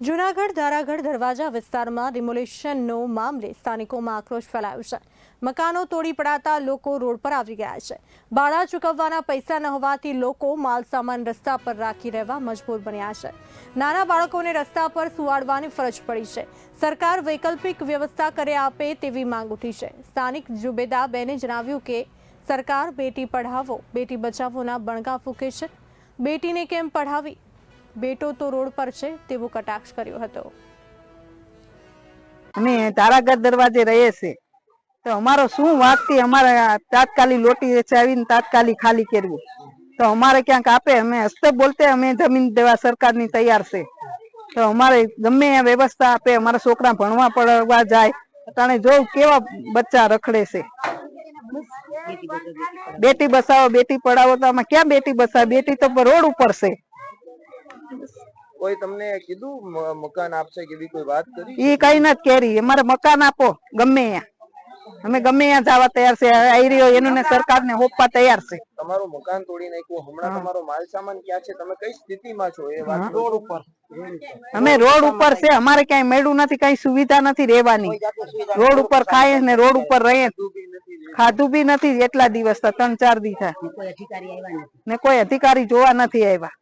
જૂનાગઢ ધારાગઢ દરવાજા વિસ્તારમાં રિમોલેશનનો મામલે સ્થાનિકોમાં આક્રોશ ફેલાયો છે. મકાનો તોડી પડાતા લોકો રોડ પર આવી ગયા છે. ભાડા ચૂકવવાના પૈસા ન હોવાથી લોકો માલ સામાન રસ્તા પર રાખી રહેવા મજબૂર બન્યા છે. નાના બાળકોને રસ્તા પર સુવાડવાની ફરજ પડી છે. સરકાર વૈકલ્પિક વ્યવસ્થા કરે આપે તેવી માંગ ઉઠી છે. સ્થાનિક જુબેદાબેને જણાવ્યું કે, સરકાર બેટી પઢાવો, બેટી બચાવોના બણગા ફૂંકે છે. બેટીને કેમ પઢાવી? બેટો તો રોડ પર છે તેવો કટાક્ષ કર્યો હતો. અમે તારાગઢ દરવાજે રહીએ છીએ. તો અમારો શું વાગતી અમારે તાત્કાલિક લોટી ચાવીને તાત્કાલિક ખાલી કરવું? તો અમારે ક્યાંક આપે, અમે હસ્તે બોલતે અમે જમીન દેવા સરકારની તૈયાર છે. તો અમારે ગમે એ વ્યવસ્થા આપે, અમારા છોકરા ભણવા પડવા જાય તાણે જો કેવા બચ્ચા રખડે છે. બેટી બસાવો બેટી પડાવો તો આમાં ક્યાં બેટી બસાવે બેટી તો રોડ ઉપર છે. કોઈ તમને કીધું મકાન આપશે કે એવી કોઈ વાત કરી? ઈ કઈ નથી કેરી. અમારે મકાન આપો ગમે ત્યાં. અમે ગમે ત્યાં જવા તૈયાર છે. આઈ એનું ને સરકારને હોપવા તૈયાર છે. તમારું મકાન તોડી નાખ્યું. હમણાં તમારો માલ સામાન ક્યાં છે? તમે કઈ સ્થિતિમાં છો? એ વાત રોડ ઉપર. અમે રોડ ઉપર છે. અમારે ક્યાંય મેળું નથી કઈ સુવિધા નથી રહેવાની. રોડ ઉપર ખાઈએ ને રોડ ઉપર રહે. ખાધું બી નથી એટલા દિવસ થયા, ત્રણ ચાર દી થાય. ને કોઈ અધિકારી જોવા નથી આવ્યા.